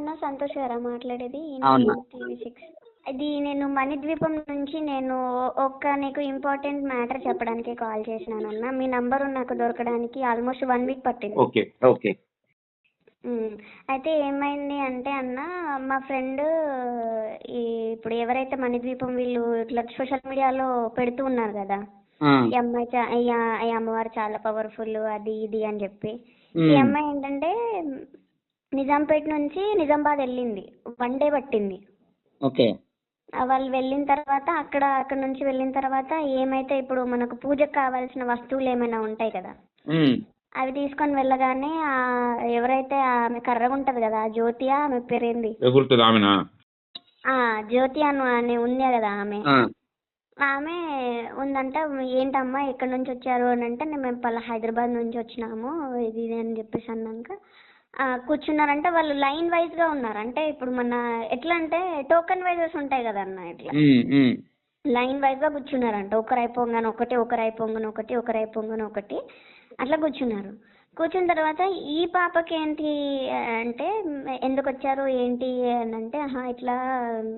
అన్న సంతోష్ గారా మాట్లాడేది? అవును. TV six. అది నేను మణిద్వీపం నుంచి నేను ఒక్క నీకు ఇంపార్టెంట్ మ్యాటర్ చెప్పడానికి కాల్ చేసినాను అన్న. మీ నంబరు నాకు దొరకడానికి ఆల్మోస్ట్ వన్ వీక్ పట్టింది. Okay okay. ఉమ్, అయితే ఏమైంది అంటే అన్న మా ఫ్రెండ్ ఈ ఇప్పుడు ఎవరైతే మణిద్వీపం వీళ్ళు ఇట్లా సోషల్ మీడియాలో పెడుతూ ఉన్నారు కదా ఈ అమ్మాయి చా- ఈ ఆ- ఈ అమ్మవారు చాలా పవర్ఫుల్ అది ఇది అని చెప్పి. ఈ ఉమ్, అమ్మాయి ఏంటంటే నిజాంపేట నుంచి నిజామాబాద్ వెళ్ళింది. వన్ డే పట్టింది. ఓకే. వాళ్ళు వెళ్ళిన తర్వాత అక్కడ అక్కడ నుంచి వెళ్ళిన తర్వాత ఏమైతే ఇప్పుడు మనకు పూజకు కావాల్సిన వస్తువులు ఏమైనా ఉంటాయి కదా అవి తీసుకొని వెళ్ళగానే ఆ ఎవరైతే ఆమె కర్రగా ఉంటది కదా ఆ జ్యోతి ఆమె పేరేంది? ఎగురుతుంది ఆమెనా? ఆ జ్యోతి అను అని ఉంది కదా ఆమె. ఆమె ఉందంట ఏంటమ్మా ఎక్కడి నుంచి వచ్చారు? అని అంటే "నేను మేము పలా హైదరాబాద్ నుంచి వచ్చినాము ఇది ఇది అని చెప్పేసి అన్నాక కూర్చున్నారంటే వాళ్ళు లైన్ వైజ్గా ఉన్నారు. అంటే ఇప్పుడు మన ఎట్లా అంటే టోకెన్ వైజెస్ ఉంటాయి కదా అన్న ఇట్లా. లైన్ వైజ్గా కూర్చున్నారంట. ఒకరు అయిపోగానే ఒకటి ఒకరు అయిపోగానే ఒకటి ఒకరు అయిపోగానే ఒకటి. అట్లా కూర్చున్నారు. కూర్చున్న తర్వాత ఈ పాపకి ఏంటి అంటే ఎందుకు వచ్చారు? ఏంటి అని అంటే ఆహా ఇట్లా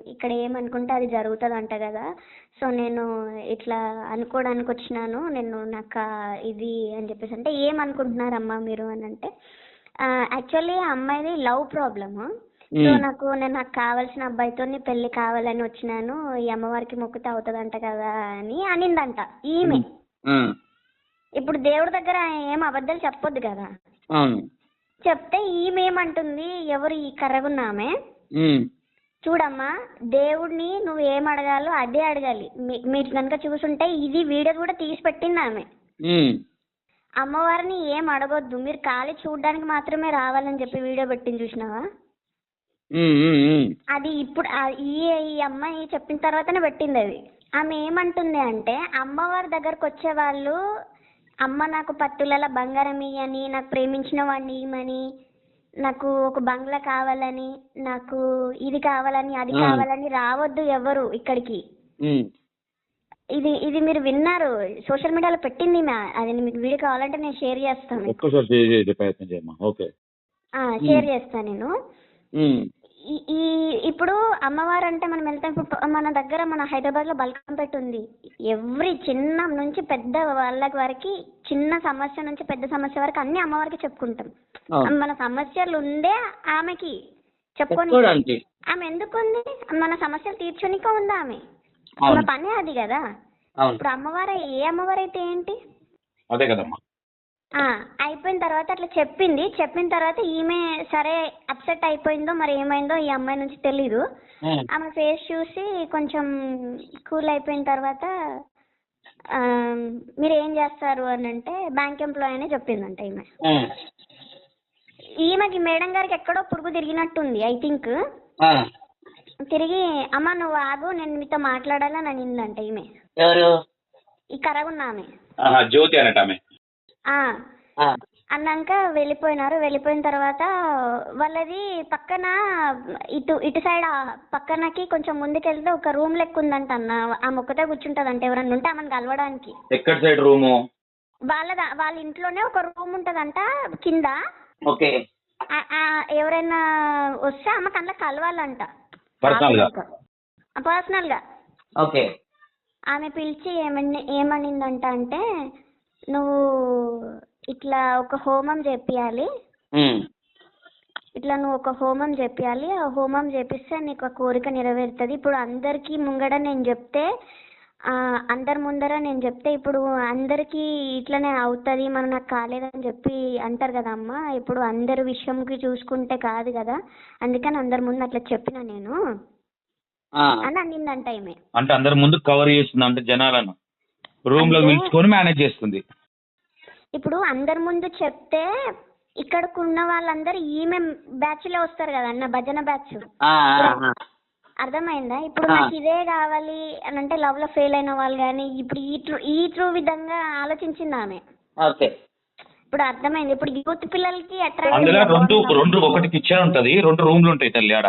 ఇక్కడ ఏమనుకుంటే అది జరుగుతుంది అంట కదా. సో నేను ఇట్లా అనుకోవడానికి వచ్చినాను. నేను నాకు ఇది అని చెప్పేసి అంటే ఏమనుకుంటున్నారమ్మా మీరు అని అంటే యాక్చువల్లీ అమ్మాయిది లవ్ ప్రాబ్లము సో నాకు నేను నాకు కావాల్సిన అబ్బాయితో పెళ్ళి కావాలని వచ్చినాను. ఈ అమ్మవారికి మొక్కుతే అవుతుందంట కదా అని అనిందంట ఈమె. ఇప్పుడు దేవుడి దగ్గర ఏం అబద్ధాలు చెప్పొద్దు కదా. చెప్తే ఈమె ఏమంటుంది? ఎవరు ఈ కర్రగున్నామే చూడమ్మా దేవుడిని నువ్వు ఏం అడగాలో అదే అడగాలి. మీరు కనుక చూసుంటే ఇది వీడియో కూడా తీసి పెట్టింది ఆమె. అమ్మవారిని ఏం అడగొద్దు. మీరు ఖాళీ చూడడానికి మాత్రమే రావాలని చెప్పి వీడియో పెట్టింది చూసినావా? అది ఇప్పుడు ఈ ఈ అమ్మాయి చెప్పిన తర్వాతనే పెట్టింది అది. ఆమె ఏమంటుంది అంటే అమ్మవారి దగ్గరకు వచ్చే వాళ్ళు అమ్మ నాకు పత్తుల బంగారం ఇయ్యని నాకు ప్రేమించిన వాడిని ఇవ్వమని నాకు ఒక బంగ్లా కావాలని నాకు ఇది కావాలని అది. కావాలని రావద్దు ఎవరు ఇక్కడికి. ఇది ఇది మీరు విన్నారు. సోషల్ మీడియాలో పెట్టింది ఈమె. అది మీకు వీడియో కావాలంటే నేను షేర్ చేస్తాను. ఒక్కసారి చేసి చేసే ప్రయత్నం చేయమ్మా. ఓకే. షేర్ చేస్తాను నేను. ఈ- ఇప్పుడు అమ్మవారు అంటే మనం వెళ్తాం ఇప్పుడు మన దగ్గర మన హైదరాబాద్లో బల్కంపేట ఉంది. ఎవ్రీ చిన్న నుంచి పెద్ద వాళ్ళకి వరకు చిన్న సమస్య నుంచి పెద్ద సమస్య వరకు అన్ని అమ్మవారికి చెప్పుకుంటాం. మన సమస్యలు ఉండే ఆమెకి చెప్పుకొని ఆమె ఎందుకు ఉంది మన సమస్యలు తీర్చునికే ఉంది ఆమె? అవును. పనే అది కదా? ఇప్పుడు అమ్మవారు ఏ అమ్మవారు అయితే ఏంటి? అదే కదమ్మా. ఆ, అయిపోయిన తర్వాత అట్లా చెప్పింది. చెప్పిన తర్వాత ఈమె సరే అప్సెట్ అయిపోయిందో మరి ఏమైందో ఈ అమ్మాయి నుంచి తెలీదు. ఆమె ఫేస్ చూసి కొంచెం కూల్ అయిపోయిన తర్వాత మీరు ఏం చేస్తారు అని అంటే బ్యాంక్ ఎంప్లాయ్ అనే చెప్పిందంట ఈమె. ఈమెకి మేడం గారికి ఎక్కడో పురుగు తిరిగినట్టుంది ఐ థింక్. తిరిగి అమ్మ నువ్వు ఆగు నేను మీతో మాట్లాడాలని అనిందంట ఈమె. ఎవరు? ఈ కరగున్న ఆమె. ఆహా, జ్యోతి అనట ఆమె. ఆ, ఆ, అన్నాక వెళ్ళిపోయినారు. వెళ్ళిపోయిన తర్వాత వాళ్ళది పక్కన ఇటు ఇటు సైడ్ ఆ పక్కనకి కొంచెం ముందుకెళ్తే ఒక రూమ్ లెక్క ఉందంట అన్న. ఆమె ఒక్కతే కూర్చుంటదంట ఎవరన్నా ఉంటే ఆమెను కలవడానికి. ఎక్కడ సైడ్ రూము? వాళ్ళ వాళ్ళ ఇంట్లోనే ఒక రూమ్ ఉంటదంట కింద. ఓకే. ఆ- ఆ ఎవరైనా వస్తే ఆమె కళ్ళ కలవాలంట. Personal గా? పర్సనల్గా ఓకే. ఆమె పిలిచి ఏమని ఏమనిందంట అంటే నువ్వు ఇట్లా ఒక హోమం చేపియాలి ఇట్లా నువ్వు ఒక హోమం చేపియాలి ఆ హోమం చేపిస్తే నీకు ఆ కోరిక నెరవేరుతుంది. ఇప్పుడు అందరికీ ముంగడ నేను చెప్తే అందరి ముందర నేను చెప్తే ఇప్పుడు అందరికీ ఇట్లనే అవుతుంది మనం నాకు కాలేదని చెప్పి అంటారు కదా అమ్మ. ఇప్పుడు అందరి విషయంకి చూసుకుంటే కాదు కదా. అందుకని అందరి ముందు అట్లా చెప్పిన నేను. అని అనిందంట ఈమె. అంటే అందరి ముందు కవర్ చేస్తుంది అంటే జనాలను. రూమ్లో పిలుచుకొని మేనేజ్ చేస్తుంది. ఇప్పుడు అందరి ముందు చెప్తే ఇక్కడికి ఉన్న వాళ్ళందరూ ఈమె బ్యాచ్లో వస్తారు కదా అన్న భజన బ్యాచ్. అర్థమైందా? ఇప్పుడు. నాకు ఇదే కావాలి అని అంటే లవ్లో ఫెయిల్ అయిన వాళ్ళు కానీ ఇప్పుడు ఈ ట్రూ ఈ ట్రూ విధంగా ఆలోచించింది ఆమె. ఓకే. ఇప్పుడు అర్థమైంది. ఇప్పుడు యూత్ పిల్లలకి అందులో రెండు అట్రాక్ట్ రెండు ఒకటి కిచెన్ ఉంటది. రెండు రూమ్లు ఉంటాయి తల్లి ఆడ.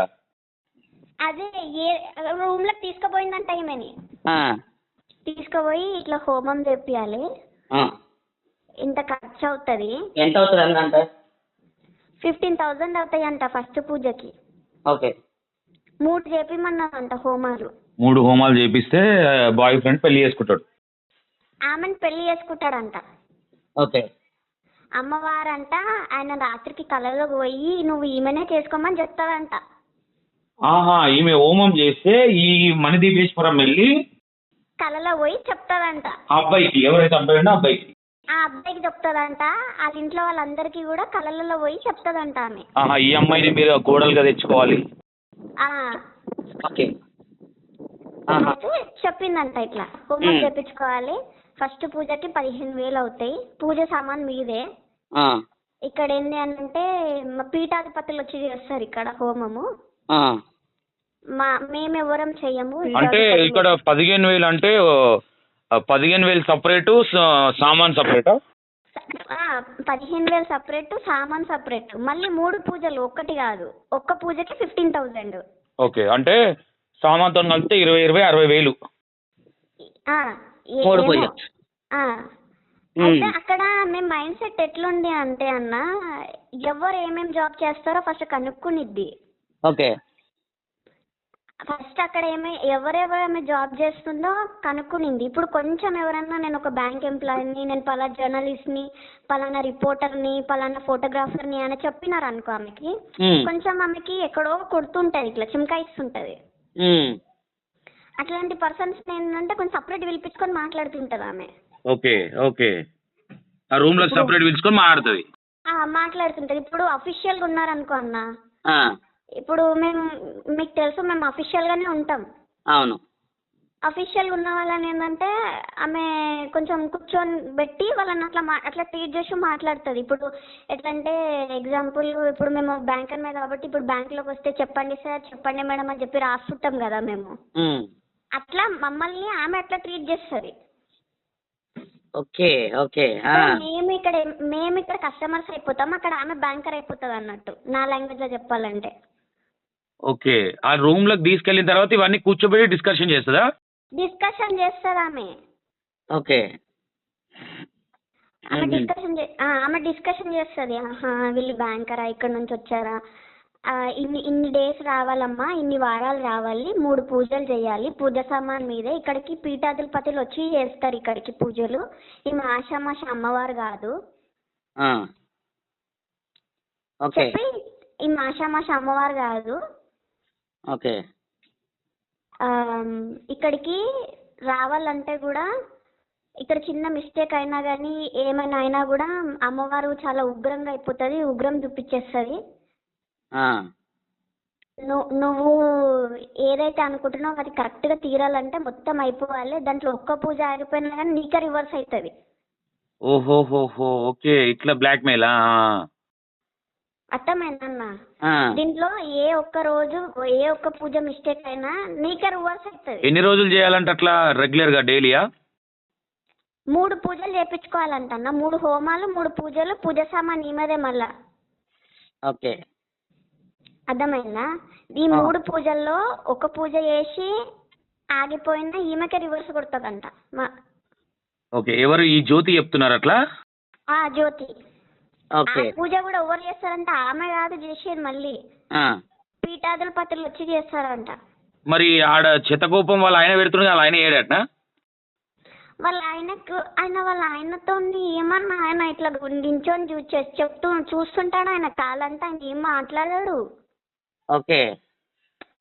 అదే ఏ రూమ్లోకి తీసుకుపోయిందంట ఈమెని. ఆ, తీసుకుపోయి ఇట్లా హోమం చేపియాలి. ఆ. ఇంత ఖర్చు అవుతుంది ఎంత అవుతుంది ఫిఫ్టీన్ థౌజండ్ అవుతాయి అంట ఫస్ట్ పూజకి. ఓకే. మూడు చేపిమన్నారంట హోమాలు. మూడు హోమాలు చేపిస్తే బాయ్ ఫ్రెండ్ పెళ్ళి చేసుకుంటాడు. ఆమెను పెళ్ళి చేసుకుంటాడంట. ఓకే. అమ్మవారంట ఆయన రాత్రికి కలలో పోయి నువ్వు ఈమెనే చేసుకోమని చెప్తాడంట. ఆహా ఈమె హోమం చేస్తే ఈ మణిదీపేశ్వరం వెళ్ళి కలలో పోయి చెప్తాడంట. ఆ అబ్బాయికి ఎవరైతే అబ్బాయి అబ్బాయికి. ఆ అబ్బాయికి చెప్తాదంట వాళ్ళ ఇంట్లో వాళ్ళందరికీ కూడా కళలలో పోయి చెప్తాదంట ఆమె. ఆహా ఈ అమ్మాయిని మీరు కోడలుగా తెచ్చుకోవాలి. ఓకే. చెప్పిందంట ఇట్లా. హోమం. చేపించుకోవాలి. ఫస్ట్ పూజకి పదిహేను వేలు అవుతాయి. పూజ సామాన్ మీదే. ఇక్కడ ఏంటి అని అంటే మా పీఠాధిపతులు వచ్చి చేస్తారు ఇక్కడ హోమము. మా మేము ఎవరం చెయ్యము అంటే ఇక్కడ పదిహేను వేలు అంటే పదిహేను వేలు సపరేటు సామాన్ సపరేటా? పదిహేను వేలు సపరేట్ సామాన్ సపరేట్. మళ్ళీ మూడు పూజలు ఒక్కటి కాదు. ఒక్క పూజకి ఫిఫ్టీన్ థౌజండ్ ఓకే అంటే సామాన్తో కలిపితే ఇరవై ఇరవై అరవై వేలు. మూడు పూజలు. అయితే అక్కడ మేము మైండ్ సెట్ ఎట్లుంది అంటే అన్న ఎవరు ఏమేమి జాబ్ చేస్తారో ఫస్ట్ కనుక్కునిద్ది. ఓకే. ఫస్ట్ అక్కడ ఏమే ఎవరెవరేమి జాబ్ చేస్తుందో కనుక్కునింది. ఇప్పుడు కొంచెం ఎవరన్నా నేను ఒక బ్యాంక్ ఎంప్లాయీని నేను పలానా జర్నలిస్ట్ని పలానా రిపోర్టర్ని పలానా ఫోటోగ్రాఫర్ని అని చెప్పినారు అనుకో ఆమెకి కొంచెం ఆమెకి ఎక్కడో కొడుతుంటది ఇట్లా చిమ్కాయిస్తుంటది అట్లాంటి పర్సన్స్ ఏంటంటే కొంచెం సపరేట్ పిలిపించుకొని మాట్లాడుతుంటది ఆమె. Okay okay. ఆ రూమ్లో సపరేట్ పిలుచుకొని మాట్లాడుతుంది. మాట్లాడుతుంటది. ఇప్పుడు అఫీషియల్గా ఉన్నారనుకో అన్న ఆ, ఇప్పుడు మేము మీకు తెలుసు మేము అఫీషియల్గానే ఉంటాం. అవును. అఫీషియల్ ఉన్న వాళ్ళని ఏంటంటే ఆమె కొంచెం కూర్చొని పెట్టి వాళ్ళని అట్లా మా అట్లా ట్రీట్ చేసి మాట్లాడుతుంది. ఇప్పుడు ఎట్లంటే ఎగ్జాంపుల్ ఇప్పుడు మేము బ్యాంకర్ మీద కాబట్టి ఇప్పుడు బ్యాంక్లోకి వస్తే చెప్పండి సార్ చెప్పండి మేడం అని చెప్పి రాస్తుంటాం కదా మేము. అట్లా మమ్మల్ని ఆమె అట్లా ట్రీట్ చేస్తుంది. ఓకే ఓకే మేము ఇక్కడ మేము ఇక్కడ కస్టమర్స్ అయిపోతాం అక్కడ ఆమె బ్యాంకర్ అయిపోతుంది అన్నట్టు నా లాంగ్వేజ్లో చెప్పాలంటే. ఓకే. ఆ రూమ్లోకి తీసుకెళ్ళిన తర్వాత ఇవన్నీ కూర్చోబెట్టి డిస్కషన్ చేస్తుందా? డిస్కషన్ చేస్తుంది ఆమె. ఓకే. ఆమె. డిస్కషన్ ఆమె డిస్కషన్ చేస్తుంది. వీళ్ళు బ్యాంకరా ఇక్కడ నుంచి వచ్చారా? ఇన్ని ఇన్ని డేస్ రావాలమ్మా ఇన్ని వారాలు రావాలి మూడు పూజలు చేయాలి పూజ సామాన్ మీదే. ఇక్కడికి పీఠాధిపతులు వచ్చి చేస్తారు ఇక్కడికి పూజలు. ఈమె ఆషామాష అమ్మవారు కాదు. చెప్పి ఈమె ఆషామాష అమ్మవారు కాదు. ఓకే. ఇక్కడికి రావాలంటే కూడా ఇక్కడ చిన్న మిస్టేక్ అయినా కానీ ఏమైనా అయినా కూడా అమ్మవారు చాలా ఉగ్రంగా అయిపోతుంది ఉగ్రం చూపించేస్తుంది నువ్వు నువ్వు ఏదైతే అనుకుంటున్నావో అది కరెక్ట్గా తీరాలంటే మొత్తం అయిపోవాలి దాంట్లో ఒక్క పూజ ఆగిపోయినా కానీ నీకే రివర్స్ అవుతుంది ఓహోహోహో ఓకే. ఇట్లా బ్లాక్ మెయిల్ అర్థమైందన్న. దీంట్లో ఏ ఒక్క రోజు ఏ ఒక్క పూజ మిస్టేక్ అయినా నీకే రివర్స్ అవుతుంది ఎన్ని రోజులు చేయాలంటే అట్లా రెగ్యులర్గా డైలీయా? మూడు పూజలు చేపించుకోవాలంటన్న. మూడు హోమాలు మూడు పూజలు పూజ సామాన్ ఈమెదే మళ్ళా. ఓకే. అర్థమైందా? ఈ. మూడు పూజల్లో ఒక పూజ చేసి ఆగిపోయినా ఈమెకే రివర్స్ కొడుతుందంట. ఓకే. ఎవరు ఈ జ్యోతి చెప్తున్నారు అట్లా? ఆ జ్యోతి. ఓకే. పూజ కూడా ఎవరు చేస్తారంట? ఆమె కాదు చేసేది మళ్ళీ. పీఠాధిపతులు వచ్చి చేస్తారంట. మరి ఆడ చిత్తకోపం వాళ్ళ ఆయన పెడుతున్నది వాళ్ళ ఆయన ఏడటనా? వాళ్ళ ఆయనకు ఆయన వాళ్ళ ఆయనతో ఏమన్నా ఆయన ఇట్లా నించొని చూ చే- చెప్తూ చూస్తుంటాడు ఆయన కాలంటే ఆయన ఏం మాట్లాడాడు? ఓకే.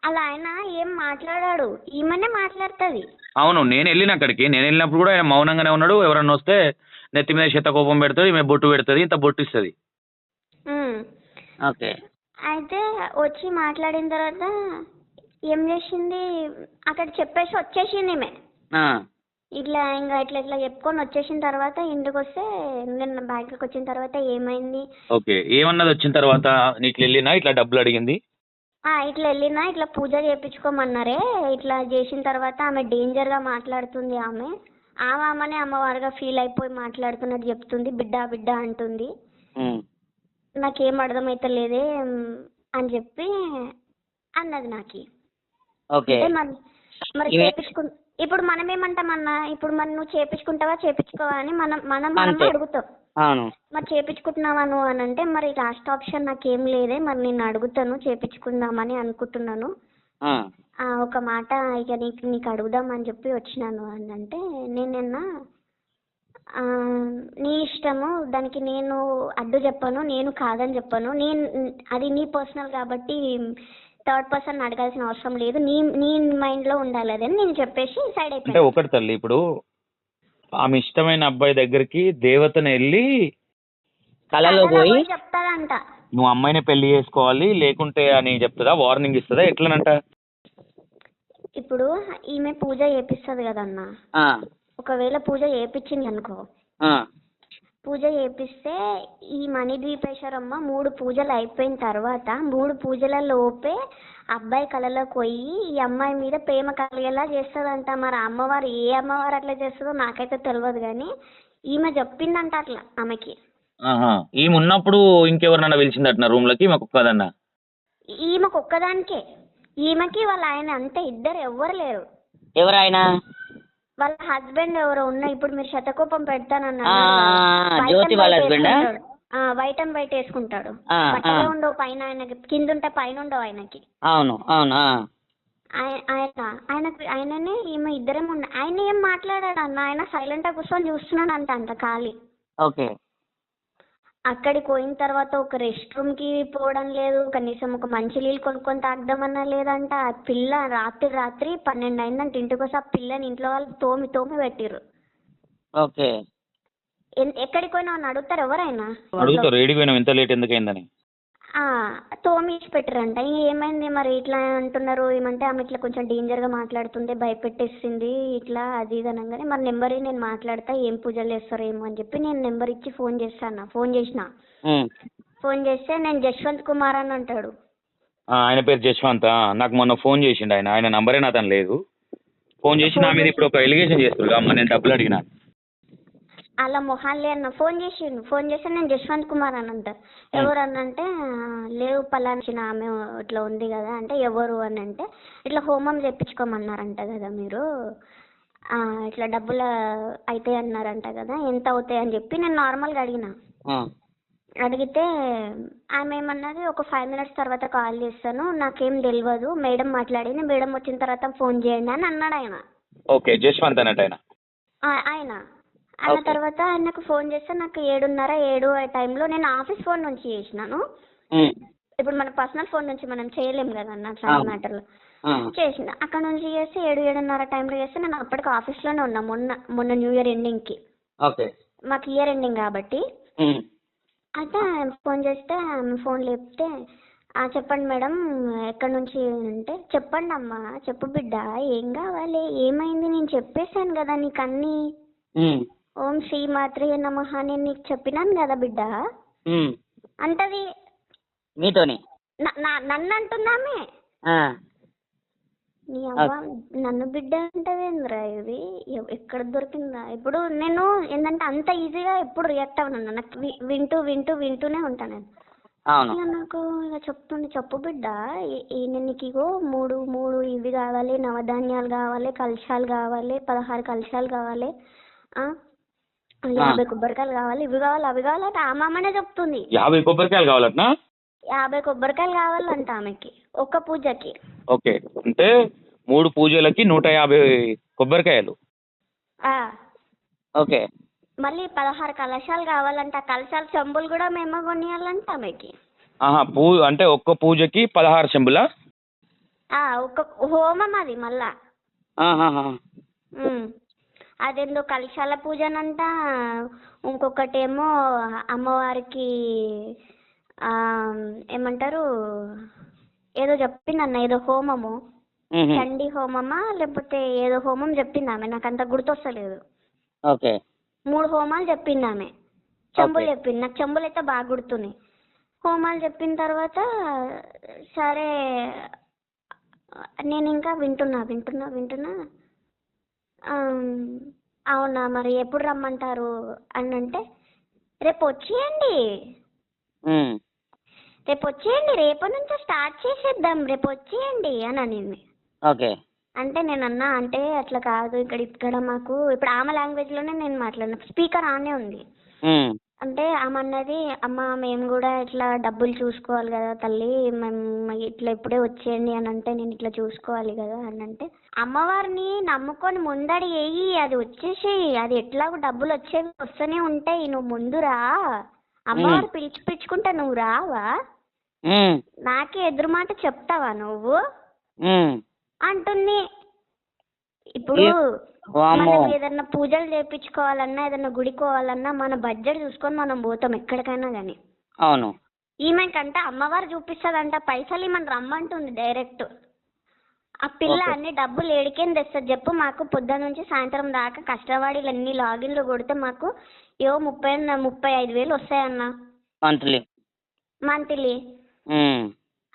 అలా ఆయన ఏం మాట్లాడాడు? ఈమెనే మాట్లాడుతుంది. అవును నేను వెళ్ళిన అక్కడికి. నేను వెళ్ళినప్పుడు కూడా ఆయన మౌనంగానే ఉన్నాడు. ఎవరన్నా వస్తే నెత్తి మీద చిత్తకోపం పెడుతుంది ఈమె బొట్టు పెడుతుంది ఇంత బొట్టు ఇస్తుంది. ఓకే. అయితే వచ్చి మాట్లాడిన తర్వాత ఏం చేసింది? అక్కడ చెప్పేసి వచ్చేసింది ఈమె. ఇట్లా ఇంకా ఇట్లా ఇట్లా చెప్పుకొని వచ్చేసిన తర్వాత ఇంటికి వస్తే నేను బ్యాంకుకి వచ్చిన తర్వాత ఏమైంది? ఓకే. ఏమన్నది వచ్చిన తర్వాత? ఇట్లా వెళ్ళినా? ఇట్లా డబ్బులు అడిగింది? ఆ, ఇట్లా వెళ్ళినా? ఇట్లా పూజ చేయించుకోమన్నారే ఇట్లా చేసిన తర్వాత ఆమె డేంజర్గా మాట్లాడుతుంది ఆమె. ఆమె అమ్మవారుగా ఫీల్ అయిపోయి మాట్లాడుతున్నట్టు చెప్తుంది బిడ్డ బిడ్డ అంటుంది. నాకేం అర్థమైతలేదే ఉమ్, అని చెప్పి అన్నది నాకు. ఓకే. మరి చేపించుకు ఇప్పుడు మనం ఏమంటామన్నా ఇప్పుడు మరి నువ్వు చేపించుకుంటావా చేపించుకోవా అని మనం మనం మనం. అడుగుతాం. అవును. మరి చేపించుకుంటున్నావా నువ్వు అని అంటే మరి లాస్ట్ ఆప్షన్ నాకేం లేదే మరి నేను అడుగుతాను చేపించుకుందామని అనుకుంటున్నాను. ఒక మాట ఇక నీకు నీకు అడుగుదామని చెప్పి వచ్చినాను అని అంటే నేనన్నా ఆ, నీ ఇష్టము దానికి నేను అడ్డు చెప్పను నేను కాదని చెప్పను నేను అది నీ పర్సనల్ కాబట్టి థర్డ్ పర్సన్ అడగాల్సిన అవసరం లేదు నీ నీ మైండ్లో ఉండాలి అదని నేను చెప్పేసి సైడ్ అంటే అయిపోయాను. ఒకటి తల్లి ఇప్పుడు ఆమె ఇష్టమైన అబ్బాయి దగ్గరికి దేవతను వెళ్ళి కళలో కలలో పోయి చెప్తాదంట నువ్వు అమ్మాయిని పెళ్ళి చేసుకోవాలి లేకుంటే అని చెప్తుందా? వార్నింగ్ ఇస్తుందా? ఎట్లనంట? ఇప్పుడు ఈమె పూజ చేపిస్తుంది కదన్న? ఒకవేళ పూజ చేపించింది అనుకో. పూజ చేపిస్తే ఈ మణి ద్వీపేశ్వరమ్మ మూడు పూజలు అయిపోయిన తర్వాత మూడు పూజల లోపే అబ్బాయి కళలోకి పోయి ఈ అమ్మాయి మీద ప్రేమ కలిగేలా చేస్తుందంట. మరి అమ్మవారు ఏ అమ్మవారు అట్లా చేస్తుందో నాకైతే తెలియదు కానీ ఈమె చెప్పిందంట అట్లా ఆమెకి. ఈమె ఉన్నప్పుడు ఇంకెవరినన్నా పిలిచిందట రూమ్లోకి మాకు ఒక్కదన్నా ఈమెకు ఒక్కదానికే ఈమెకి వాళ్ళ ఆయన అంతే ఇద్దరు ఎవ్వరు లేరు ఎవరాయన వాళ్ళ హస్బెండ్ ఎవరో ఉన్న ఇప్పుడు మీరు శతకోపం పెడతానన్నారు ఆ. జ్యోతి వైట్ అండ్ వాళ్ళ వైట్ husband ఆ? వేసుకుంటాడు. ఆ, వైట్ అండ్ వైట్ వేసుకుంటాడు ఆ, బట్టలు ఆ. ఉండవు పైన ఆయనకి కింద ఉంటే పైన ఉండవు ఆయనకి అవును అవును ఆ. ఆయ- ఆయన ఆయనకు ఆయననే ఈమె ఇద్దరేమో ఉన్న ఆయన ఏం మాట్లాడాడు అన్న ఆయన సైలెంట్గా కూర్చొని చూస్తున్నాడు అంట అంత ఖాళీ ఓకే అక్కడికి పోయిన తర్వాత ఒక రెస్ట్ రూమ్కి పోవడం లేదు. కనీసం ఒక మంచి నీళ్ళు కొనుక్కొని తాగదామన్నా లేదంట. ఆ పిల్ల రాత్రి రాత్రి పన్నెండు అయిందంట. ఇంటికి వస్తే ఆ పిల్లని ఇంట్లో వాళ్ళు తోమి తోమి పెట్టిర్రు. ఓకే. ఎన్- ఎక్కడికి పోయినా అని అడుగుతారు ఎవరైనా? అడుగుతారు. ఏడికి ఇంత లేట్ తోమి ఇచ్చి పెట్టారంట. ఇంక ఏమైంది మరి? ఇట్లా అంటున్నారు. ఏమంటే ఆమె ఇట్లా కొంచెం డేంజర్గా మాట్లాడుతుంది భయపెట్టేసింది. ఇట్లా అది ఇది అనగానే మరి నెంబర్ నేను మాట్లాడతా ఏం పూజలు చేస్తారో ఏమో అని చెప్పి నేను నెంబర్ ఇచ్చి ఫోన్ చేస్తాను ఫోన్ చేసిన. ఫోన్ చేస్తే నేను జశ్వంత్ కుమార్ అని అంటాడు. ఆయన పేరు జశ్వంత్ నాకు మొన్న ఫోన్ చేసిండు ఆయన. ఆయన నంబరే నా తను లేదు. ఫోన్ చేసి నా మీద ఇప్పుడు ఒక ఎలిగేషన్ చేస్తున్నాడు అమ్మ నేను డబ్బులు అడిగిన. అలా మొహాన్లే అన్న. ఫోన్ చేసిండు. ఫోన్ చేస్తే నేను జశ్వంత్ కుమార్ అని అంట ఎవరు అని అంటే "ఆ, లేవు పలానా ఆమె ఇట్లా ఉంది కదా అంటే ఎవరు అని అంటే ఇట్లా హోమం చేయించుకోమన్నారంట కదా మీరు. ఇట్లా డబ్బులు అవుతాయి అన్నారంట కదా ఎంత అవుతాయి అని చెప్పి నేను నార్మల్గా అడిగిన. అడిగితే ఆమె ఏమన్నది ఒక ఫైవ్ మినిట్స్ తర్వాత కాల్ చేస్తాను నాకేం తెలియదు మేడం మాట్లాడింది మేడం వచ్చిన తర్వాత ఫోన్ చేయండి అని అన్నాడు ఆయన. ఓకే జశ్వంత్ అన్నట్టు ఆయన. ఆయన. అన్న. తర్వాత ఆయనకు ఫోన్ చేస్తే నాకు ఏడున్నర ఏడు ఆ టైంలో నేను ఆఫీస్ ఫోన్ నుంచి చేసినాను. ఇప్పుడు మన పర్సనల్ ఫోన్ నుంచి మనం చేయలేం కదా అన్న అట్లా. మ్యాటర్లో ఆ. చేసిన అక్కడ నుంచి చేస్తే ఏడు ఏడున్నర టైంలో చేస్తే నేను అప్పటికి ఆఫీస్లోనే ఉన్నా మొన్న మొన్న న్యూ ఇయర్ ఎండింగ్కి ఓకే మాకు ఇయర్ ఎండింగ్ కాబట్టి. అయితే ఫోన్ చేస్తే ఆమె ఫోన్ లేపితే "ఆ, చెప్పండి మేడం ఎక్కడి నుంచి అంటే చెప్పండి అమ్మా చెప్పు బిడ్డ ఏం కావాలి ఏమైంది నేను చెప్పేశాను కదా నీకు అన్నీ. ఓం శ్రీ మాత్రే నమః నేను నీకు చెప్పినాను కదా బిడ్డ. అంటది మీతోని న- నా- నన్ను అంటున్నామే. నీ అవ్వ నన్ను బిడ్డ అంటదేంద్రా ఇది? ఎక్కడ దొరికిందా? ఇప్పుడు నేను ఏంటంటే అంత ఈజీగా ఎప్పుడు రియాక్ట్ అవ్వను నాకు వింటూ వింటూ వింటూనే ఉంటాను నేను. నాకు ఇక చెప్తుంది చెప్పు బిడ్డ. నీకు ఇగో మూడు మూడు ఇవి కావాలి నవధాన్యాలు కావాలి కలశాలు కావాలి పదహారు కలశాలు కావాలి. ఆ, యాభై కొబ్బరికాయలు కావాలి ఇవి కావాలి అవి కావాలంటే ఆ మామనే చెప్తుంది. యాభై కొబ్బరికాయలు కావాలట్నా? యాభై కొబ్బరికాయలు కావాలంట ఆమెకి ఒక్క పూజకి. ఓకే అంటే మూడు పూజలకి నూట యాభై కొబ్బరికాయలు. ఆ, ఓకే. మళ్ళీ పదహారు కలశాలు కావాలంట ఆ కలశాలు చెంబులు కూడా మేమే కొనియాలంట ఆమెకి. ఆహా పూ అంటే ఒక్క పూజకి పదహారు చెంబులా? ఆ, ఒక హోమం అది మళ్ళా. ఆహాహా. ఉమ్. అదేందో కలశాల పూజనంట. ఇంకొకటేమో అమ్మవారికి ఏమంటారు ఏదో చెప్పిందన్న ఏదో హోమము. మ్మ్. చండీ హోమమా లేకపోతే ఏదో హోమం చెప్పింది ఆమె నాకు అంత గుర్తొస్తలేదు. ఓకే. మూడు హోమాలు చెప్పింది ఆమె చెంబులు. చెప్పింది. నాకు చెంబులు అయితే బాగా గుర్తున్నాయి. హోమాలు చెప్పిన తర్వాత సరే నేను ఇంకా వింటున్నా వింటున్నా వింటున్నా. అవునా మరి ఎప్పుడు రమ్మంటారు అని అంటే రేపు వచ్చేయండి. రేపు వచ్చేయండి. రేపటి నుంచే స్టార్ట్ చేసేద్దాం. రేపు వచ్చేయండి అని అనింది. ఓకే. అంటే నేను అన్నా అంటే అట్లా కాదు. ఇక్కడ ఇక్కడ మాకు ఇప్పుడు ఆమె లాంగ్వేజ్లోనే నేను మాట్లాడిన. స్పీకర్ ఆనే ఉంది. అంటే ఆమె అన్నది అమ్మ మేము కూడా ఇట్లా డబ్బులు చూసుకోవాలి కదా తల్లి మేము ఇట్లా ఇప్పుడే వచ్చేయండి అని అంటే నేను ఇట్లా చూసుకోవాలి కదా అని అంటే అమ్మవారిని నమ్ముకొని ముందడి వేయి అది వచ్చేసి అది ఎట్లాగో డబ్బులు వచ్చేవి వస్తూనే ఉంటాయి నువ్వు ముందు రా. అమ్మవారు పిలిచి పిలుచుకుంటే నువ్వు రావా? నాకే ఎదురు మాట చెప్తావా నువ్వు. అంటుంది. ఇప్పుడు మనం ఏదన్నా పూజలు చేయించుకోవాలన్నా ఏదన్నా గుడికోవాలన్నా మన బడ్జెట్ చూసుకొని మనం పోతాం ఎక్కడికైనా కానీ అవును. ఈమెకంట అమ్మవారు చూపిస్తుందంట పైసలు ఈమెను రమ్మంటుంది డైరెక్ట్. ఆ పిల్ల. అన్ని డబ్బులు ఏడికేం తెస్తుంది చెప్పు మాకు పొద్దున నుంచి సాయంత్రం దాకా కష్టపడి అన్ని లాగిన్లు కొడితే మాకు ఏవో ముప్పై ముప్పై ఐదు వేలు వస్తాయన్న. మంత్లీ. మంత్లీ.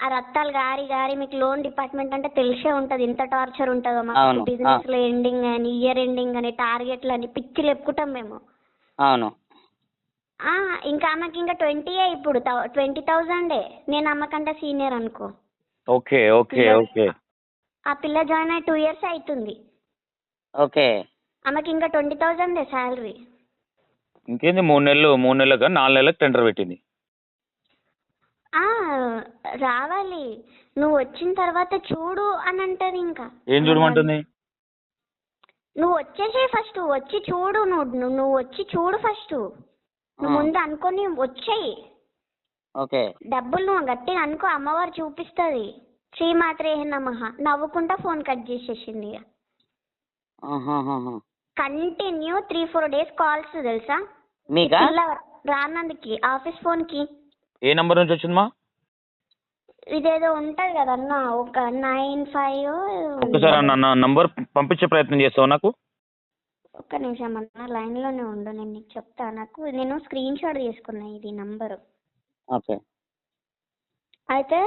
ఆ రత్తాలు గారి గారి మీకు లోన్ డిపార్ట్మెంట్ అంటే తెలిసే ఉంటది. ఇంత టార్చర్ ఉంటుందో అవును, మాకు. బిజినెస్లో ఎండింగ్ అని ఇయర్ ఎండింగ్ అని టార్గెట్లు అని పిచ్చిలు ఎప్పుకుంటాం మేము. అవును. ఆ, ఇంకా ఆమెకి ఇంకా ట్వంటీయే ఇప్పుడు. ట్వంటీ థౌజండే. నేను అమ్మకంటే సీనియర్ అనుకో. Okay okay okay. ఆ పిల్ల జాయిన్ అయ్యి టూ ఇయర్స్ అవుతుంది ఓకే. ఆమెకి ఇంకా ట్వంటీ థౌజండే శాలరీ. ఇంకేంది మూడు నెలలు మూడు నెలలకు నాలుగు నెలలకు టెండర్ పెట్టింది. రావాలి. నువ్వు వచ్చిన తర్వాత చూడు అని అంటది ఇంకా. ఏం చూడమంటుంది? నువ్వు వచ్చేసే ఫస్ట్ వచ్చి చూడు నువ్వు నువ్వు- వచ్చి చూడు ఫస్ట్. నువ్వు. ముందు అనుకొని వచ్చేయి. ఓకే. డబ్బులు నువ్వు గట్టిగా అనుకో అమ్మవారు చూపిస్తుంది. శ్రీమాత్రే నమః. నవ్వుకుంటా ఫోన్ కట్ చేసేసింది. Continue three four days calls తెలుసా? రానందుకి ఆఫీస్ ఫోన్కి ఏ నంబర్ నుంచి వచ్చిందమ్మా? ఇదేదో ఉంటది కదా అన్న ఒక నైన్ ఫైవ్ ఒక్కసారి అన్న నంబర్ పంపించే ప్రయత్నం చేస్తావు నాకు? ఒక్క నిమిషం అన్న లైన్లోనే ఉండు నేను నీకు చెప్తా. నాకు నేను స్క్రీన్ షాట్ తీసుకున్నా ఇది నంబరు. ఓకే. అయితే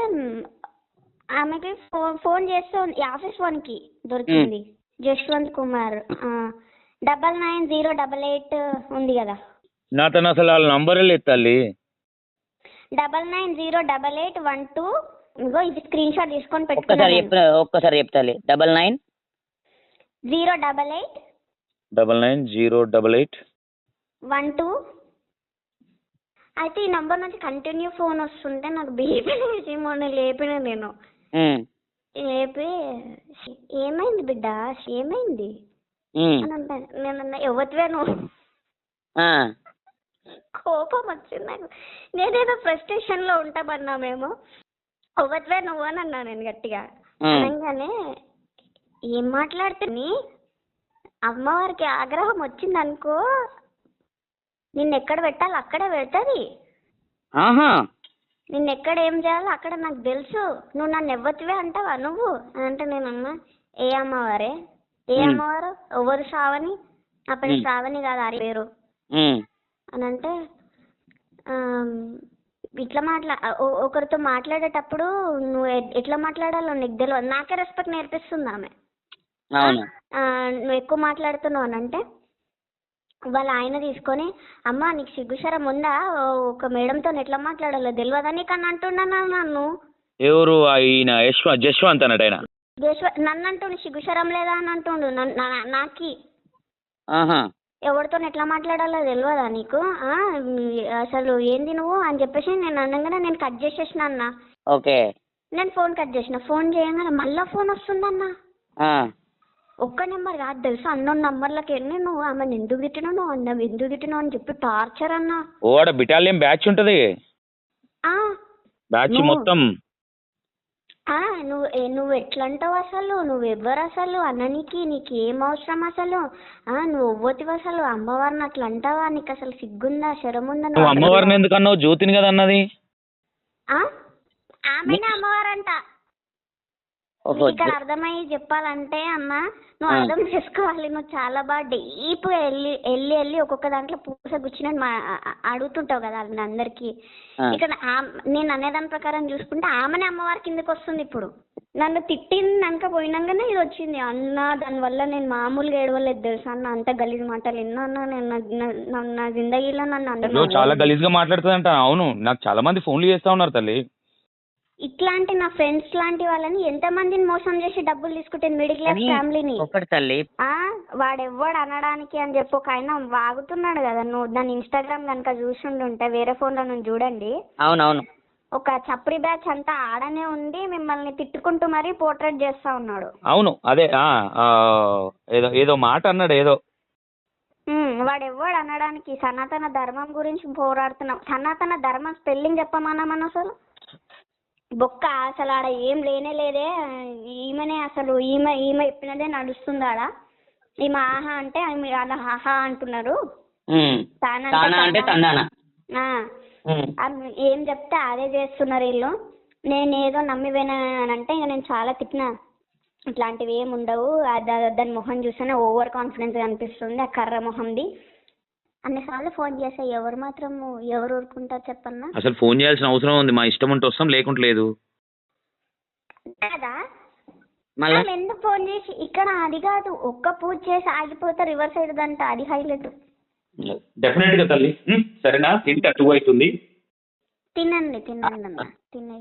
ఆమెకి ఫోన్ ఫోన్ చేస్తే ఆఫీస్ ఫోన్కి దొరికింది. Jaswanth Kumar. Double nine zero double eight ఉంది కదా. నా తను అసలు వాళ్ళ నంబరే లేదు తల్లి. Double nine zero double eight one two. ఇగో ఇది స్క్రీన్ షాట్ తీసుకొని ఒక్కసారి పెట్టుకున్నాను చెప్పిన ఒక్కసారి చెప్తాలి double nine? Zero double eight. Double nine zero double eight. One two. అయితే ఈ నంబర్ నుంచి కంటిన్యూ ఫోన్ వస్తుంటే నాకు బీపీ లేచి మొన్న లేపిన నేను. లేపి ఏమైంది బిడ్డ? ఏమైంది? అని నేను అన్నా ఎవరివే నువ్వు? ఆ, కోపం వచ్చింది నాకు నేనేదో ఫ్రస్ట్రేషన్లో ఉంటామన్నా మేము. నువ్వు అని అన్నా నేను గట్టిగా. అనగానే ఏం మాట్లాడుతుంది అమ్మవారికి ఆగ్రహం వచ్చిందనుకో నిన్ను ఎక్కడ పెట్టాలో అక్కడే పెడతది. ఆహా! నిన్ను ఎక్కడ ఏం చేయాలో అక్కడ నాకు తెలుసు. నువ్వు నన్ను ఎవ్వతివే అంటావా నువ్వు? అంటే నేను అన్నా ఏ అమ్మవారే? ఏ. అమ్మవారు? ఎవరు శ్రావణి? మ్. శ్రావణి కాదు ఆ పేరు. అని అంటే ఇట్లా మాట్లా ఒకరితో మాట్లాడేటప్పుడు నువ్వు ఎట్లా మాట్లాడాలో నీకు తెలియదు నాకే రెస్పెక్ట్ నేర్పిస్తుంది ఆమె. నువ్వు ఎక్కువ మాట్లాడుతున్నావు అని అంటే వాళ్ళ ఆయన తీసుకొని అమ్మ నీకు సిగ్గుశరం ఉందా? ఒక మేడంతో ఎట్లా మాట్లాడాలో తెలియదా నీకు అని అంటున్నాను నన్ను. ఎవరు? ఆ ఈయన యశ్వ జశ్వంత్ అన్నట్టు ఆయన. దేశ్వ నన్ను అంటుండు సిగ్గుశరం లేదా? అని అంటుండు నాకి. ఎవరితో ఎట్లా మాట్లాడాలో తెలియదా నీకు? అసలు ఏంది నువ్వు? అని చెప్పేసి నేను అనగానే నేను కట్ చేసేసిన అన్న. ఓకే. నేను ఫోన్ కట్ చేసిన. ఫోన్ చేయగానే మళ్ళీ ఫోన్ వస్తుందన్న ఒక్క నెంబర్ కాదు తెలుసా? అన్నోన్ నంబర్లకి వెళ్ళి నువ్వు? ఆమెను ఎందుకు తిట్టినావు నువ్వు? అన్న ఎందుకు తిట్టినావు అని చెప్పి టార్చర్ అన్న. ఓ ఆడ బిటాలియన్ బ్యాచ్ ఉంటది. ఆ, బ్యాచ్ మొత్తం. నువ్వు నువ్వు ఎట్లా అంటావు అసలు? నువ్వు ఎవరు అసలు? అన్ననికి నీకు ఏం అవసరం అసలు? ఆ, నువ్వు ఒవ్వతివి అసలు? అమ్మవారిని అట్లా అంటావా నీకు అసలు సిగ్గుందా? శరం ఉందా నువ్వు అమ్మవారిని ఎందుకు అన్నావు జ్యోతిని కదా అన్నది? ఆమెనే అమ్మవారంట. ఇక్కడ అర్థమయ్యి చెప్పాలంటే అన్న నువ్వు. అర్థం చేసుకోవాలి. నువ్వు చాలా బాగా డీప్గా వెళ్ళి వెళ్ళి వెళ్ళి ఒక్కొక్క దాంట్లో పూస గుచ్చినట్టు అడుగుతుంటావు కదా అందరికి. ఇక్కడ నేను అనేదాని ప్రకారం చూసుకుంటే ఆమెనే అమ్మవారి కిందకి వస్తుంది ఇప్పుడు. నన్ను తిట్టినాక పోయినాకనే ఇది వచ్చింది. అన్న దానివల్ల నేను మామూలుగా ఏడవలేదు తెలుసా అన్న? అంత గలీజ్ మాటలు ఎన్నో అన్న నేను నా- జిందగీలో నన్ను చాలా అన్న గలీజ్గా మాట్లాడుతుందంట. అవును నాకు చాలా మంది ఫోన్లు చేస్తా ఉన్నారు తల్లి. ఇట్లాంటి నా ఫ్రెండ్స్ లాంటి వాళ్ళని ఎంతమందిని మోసం చేసి డబ్బులు తీసుకుంటే మిడిల్ క్లాస్ ఫ్యామిలీని? ఒకటి తల్లి. ఆ వాడెవ్వడు అనడానికి అని చెప్పి ఒక ఆయన వాగుతున్నాడు కదా. నువ్వు దాని ఇన్స్టాగ్రామ్ కనుక చూసిండుంటే వేరే ఫోన్లో నుంచి చూడండి. అవునవును. ఒక చప్రి బ్యాచ్ అంతా ఆడనే ఉండి మిమ్మల్ని తిట్టుకుంటూ మరీ పోర్ట్రేట్ చేస్తా ఉన్నాడు. అవును అదే ఏదో ఏదో మాట అన్నాడు ఏదో. ఉమ్, వాడెవ్వడు అనడానికి? సనాతన ధర్మం గురించి పోరాడుతున్నాం. సనాతన ధర్మం స్పెల్లింగ్ చెప్పమన్నామని అసలు? బొక్క అసలు ఆడ ఏం లేనే లేదే. ఈమెనే అసలు ఈమె ఈమె చెప్పినదే నడుస్తుందాడ ఈమె ఆహా అంటే ఆమె అలా ఆహా అంటున్నారు. తానా అంటే తందానా? ఏం చెప్తే అదే చేస్తున్నారు వీళ్ళు. నేను ఏదో నమ్మి వినానంటే ఇక నేను చాలా తిట్టినా. ఇట్లాంటివి ఏమి ఉండవు. దాని మొహం చూస్తేనే ఓవర్ కాన్ఫిడెన్స్ కనిపిస్తుంది. ఆ కర్ర మొహంది. అన్నిసార్లు ఫోన్ చేసా ఎవరు మాత్రం ఎవరు ఊరుకుంటారు చెప్పన్నా? అసలు ఫోన్ చేయాల్సిన అవసరం ఉంది. మా ఇష్టం ఉంటే వస్తాం లేకుంటే లేదు. కదా? మళ్ళా? వాళ్ళు ఎందుకు ఫోన్ చేసి ఇక్కడ అది కాదు ఒక్క పూజ చేసి ఆగిపోతే రివర్స్ అయ్యిందంట అది హైలైట్. డెఫినెట్గా తల్లి. సరేనా? తింటా టూ అవుతుంది. తినండి తినండి అన్న తినే